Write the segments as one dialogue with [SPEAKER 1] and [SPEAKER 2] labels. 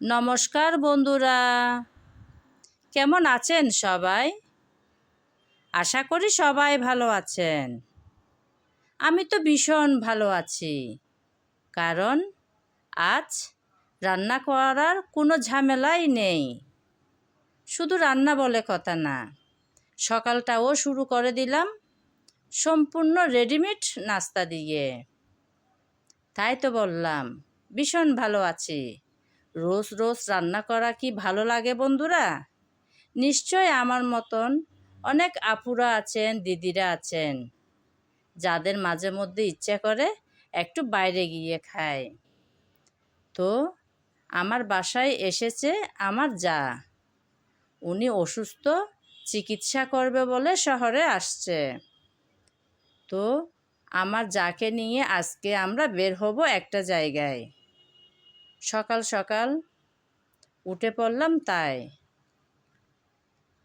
[SPEAKER 1] নমস্কার বন্ধুরা। কেমন আছেন সবাই? আশা করি সবাই ভালো আছেন। আমি তো ভীষণ ভালো আছি। কারণ আজ রান্না করার কোনো ঝামেলাই নেই। শুধু রান্না বলে কথা না, সকালটাও শুরু করে দিলাম সম্পূর্ণ রেডিমেড নাস্তা দিয়ে। তাই তো বললাম, ভীষণ ভালো আছি। রোজ রোজ রান্না করা কি ভালো লাগে বন্ধুরা? নিশ্চয় আমার মতন অনেক আপুরা আছেন, দিদিরা আছেন। যাদের মাঝে মধ্যে ইচ্ছা করে একটু বাইরে গিয়ে খায়। তো আমার বাসায় এসেছে আমার যা। উনি অসুস্থ, চিকিৎসা করবে বলে শহরে আসছে। তো আমার যাকে নিয়ে আজকে আমরা বের হব একটা জায়গায়। সকাল সকাল উঠে পড়লাম তাই।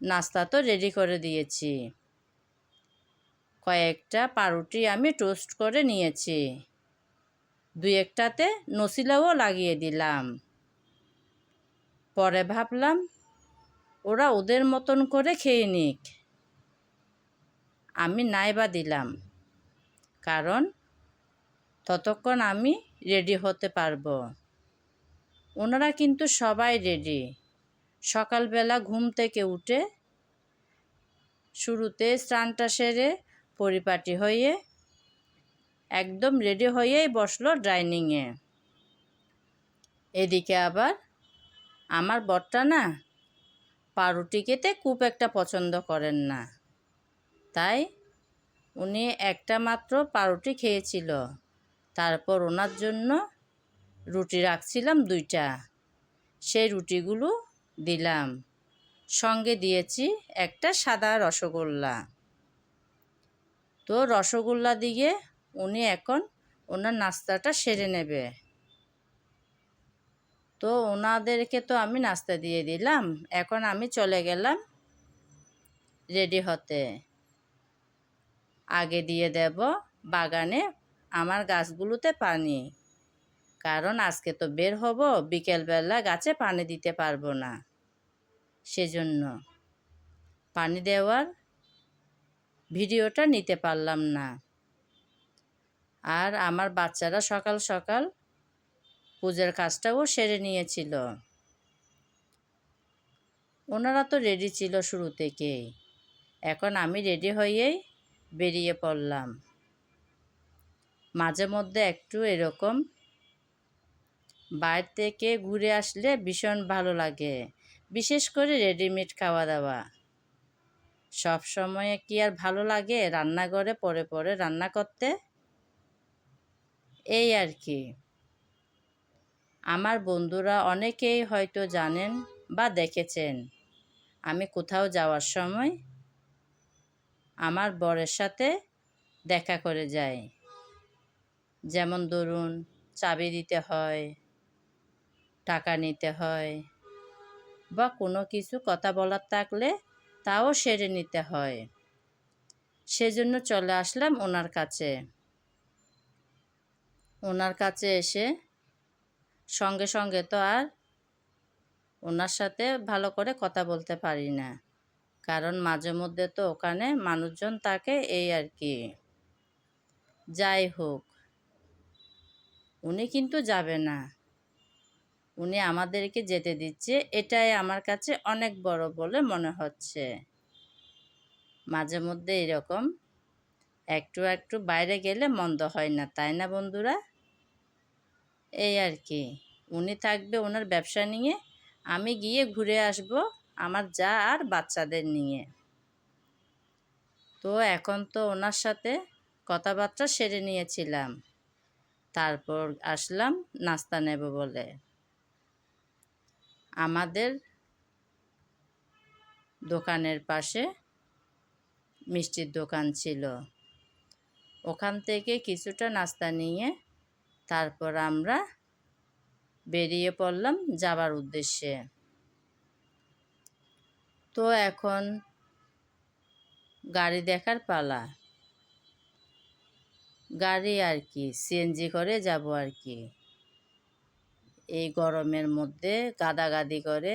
[SPEAKER 1] নাস্তা তো রেডি করে দিয়েছি। কয়েকটা পাউরুটি আমি টোস্ট করে নিয়েছি। দুই একটাতে নসিলাও লাগিয়ে দিলাম। পরে ভাবলাম, ওরা ওদের মতন করে খেয়ে নিক। আমি নাইবা দিলাম, কারণ ততক্ষণ আমি রেডি হতে পারব। ওনারা কিন্তু সবাই রেডি সকালবেলা ঘুম থেকে উঠে শুরুতে স্নানটা সেরে পরিপাটি হয়ে একদম রেডি হয়েই বসল ডাইনিংয়ে এদিকে আবার আমার বরটা না পাউরুটি খেতে খুব একটা পছন্দ করেন না। তাই উনি একটা মাত্র পাউরুটি খেয়েছিল। তারপর ওনার জন্য রুটি রাখছিলাম দুইটা। সেই রুটিগুলো দিলাম। সঙ্গে দিয়েছি একটা সাদা রসগোল্লা। তো রসগোল্লা দিয়ে উনি এখন ওনার নাস্তাটা সেরে নেবে। তো ওনাদেরকে তো আমি নাস্তা দিয়ে দিলাম। এখন আমি চলে গেলাম রেডি হতে। আগে দিয়ে দেব বাগানে আমার গাছগুলোতে পানি। কারণ আজকে তো বের হব, বিকেলবেলা গাছে পানি দিতে পারব না। সেজন্য পানি দেওয়ার ভিডিওটা নিতে পারলাম না। আর আমার বাচ্চারা সকাল সকাল পূজার কাজটাও সেরে নিয়েছিল। ওনারা তো রেডি ছিল শুরু থেকেই। এখন আমি রেডি হয়েই বেরিয়ে পড়লাম। মাঝে মধ্যে একটু এরকম বাইরে থেকে ঘুরে আসলে ভীষণ ভালো লাগে। বিশেষ করে রেডিমেড খাওয়া দাওয়া সব সময় কি আর ভালো লাগে? রান্নাঘরে পরে পরে রান্না করতে? এই আর কি। আমার বন্ধুরা অনেকেই হয়তো জানেন বা দেখেছেন। আমি কোথাও যাওয়ার সময় আমার বরের সাথে দেখা করে যাই। যেমন ধরুন, চাবি দিতে হয় টাকা নিতে হয় বা কোনো কিছু কথা বলার থাকলে তাও সেরে নিতে হয়। সেজন্য চলে আসলাম ওনার কাছে। ওনার কাছে এসে সঙ্গে সঙ্গে তো আর ওনার সাথে ভালো করে কথা বলতে পারি না। কারণ মাঝে মধ্যে তো ওখানে মানুষজন থাকে এই আর কি। যাই হোক, উনি কিন্তু যাবে না। উনি আমাদেরকে যেতে দিচ্ছে। এটাই আমার কাছে অনেক বড় বলে মনে হচ্ছে। মাঝে মধ্যে এরকম একটু একটু বাইরে গেলে মন্দ হয় না, তাই না বন্ধুরা? এই আর কি। উনি থাকবে ওনার ব্যবসা নিয়ে, আমি গিয়ে ঘুরে আসব আমার যা আর বাচ্চাদের নিয়ে। তো এখন তো ওনার সাথে কথাবার্তা সেরে নিয়েছিলাম। তারপর আসলাম, নাস্তা নেব বলে। আমাদের দোকানের পাশে মিষ্টির দোকান ছিল। ওখান থেকে কিছুটা নাস্তা নিয়ে তারপর আমরা বেরিয়ে পড়লাম যাবার উদ্দেশ্যে। তো এখন গাড়ি দেখার পালা। গাড়ি আর কি সিএনজি করে যাব আর কি। এই গরমের মধ্যে গাদাগাদি করে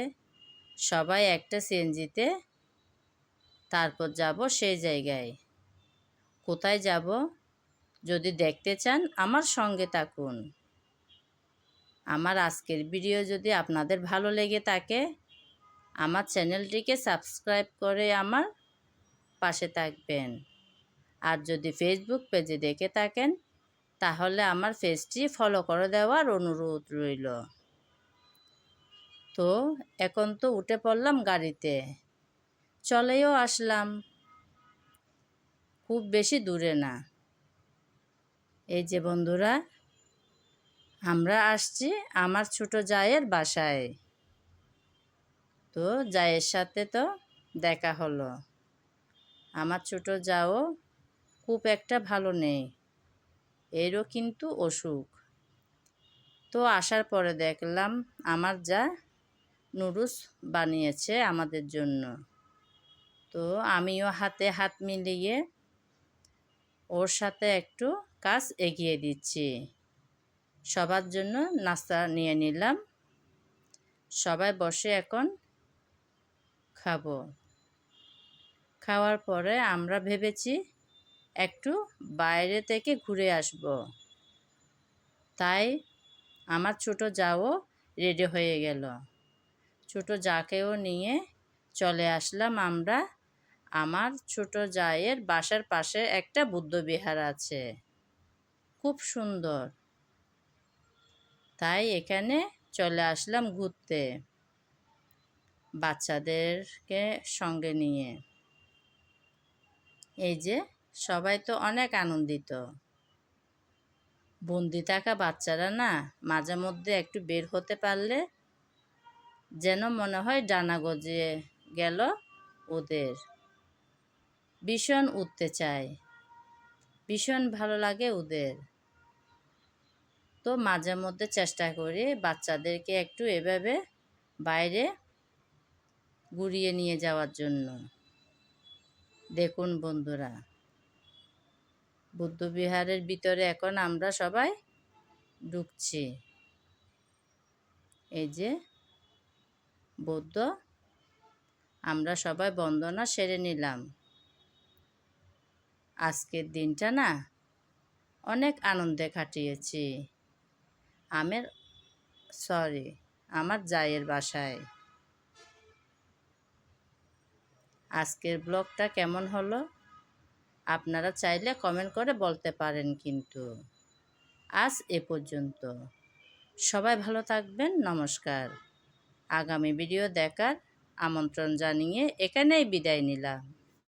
[SPEAKER 1] সবাই একটা সিএনজিতে তারপর যাব সেই জায়গায়। কোথায় যাব? যদি দেখতে চান, আমার সঙ্গে থাকুন। আমার আজকের ভিডিও যদি আপনাদের ভালো লেগে থাকে, আমার চ্যানেলটিকে সাবস্ক্রাইব করে আমার পাশে থাকবেন। আর যদি ফেসবুক পেজে দেখে থাকেন তাহলে আমার পেজটি ফলো করে দেওয়ার অনুরোধ রইল। তো এখন তো উঠে পড়লাম গাড়িতে। চলেও আসলাম। খুব বেশি দূরে না। এই যে বন্ধুরা, আমরা আসছি আমার ছোট জায়ের বাসায়। তো জায়ের সাথে তো দেখা হলো। আমার ছোট যাও খুব একটা ভালো নেই। এরও কিন্তু অসুখ। তো আসার পরে দেখলাম, আমার যা নুডলস বানিয়েছে আমাদের জন্য। তো আমিও হাতে হাত মিলিয়ে ওর সাথে একটু কাজ এগিয়ে দিচ্ছি। সবার জন্য নাস্তা নিয়ে নিলাম। সবাই বসে এখন খাব। খাওয়ার পরে আমরা ভেবেছি একটু বাইরে থেকে ঘুরে আসব। তাই আমার ছোট যাও রেডি হয়ে গেল। ছোট যাকেও নিয়ে চলে আসলাম আমরা। আমার ছোট জায়ের বাসার পাশে একটা বুদ্ধ বিহার আছে। খুব সুন্দর। তাই এখানে চলে আসলাম ঘুরতে বাচ্চাদেরকে সঙ্গে নিয়ে। এই যে সবাই তো অনেক আনন্দিত। বন্দি থাকা বাচ্চারা না মাঝে মধ্যে একটু বের হতে পারলে যেন মনে হয় ডানা গজিয়ে গেল ওদের। ভীষণ উঠতে চায়। ভীষণ ভালো লাগে ওদের। তো মাঝে মধ্যে চেষ্টা করি বাচ্চাদেরকে একটু এভাবে বাইরে ঘুরিয়ে নিয়ে যাওয়ার জন্য। দেখুন বন্ধুরা। বুদ্ধবিহারের ভিতরে এখন আমরা সবাই ঢুকছি। এই যে বৌদ্ধ, আমরা সবাই বন্দনা সেরে নিলাম। আজকের দিনটা না অনেক আনন্দে কাটিয়েছি। আমের, সরি, আমার জায়ের বাসায়। আজকের ব্লগটা কেমন হলো? আপনারা চাইলে কমেন্ট করে বলতে পারেন কিন্তু। আজ এ পর্যন্ত। সবাই ভালো থাকবেন, নমস্কার। আগামী ভিডিও দেখার আমন্ত্রণ জানিয়ে এখানেই বিদায় নিলাম।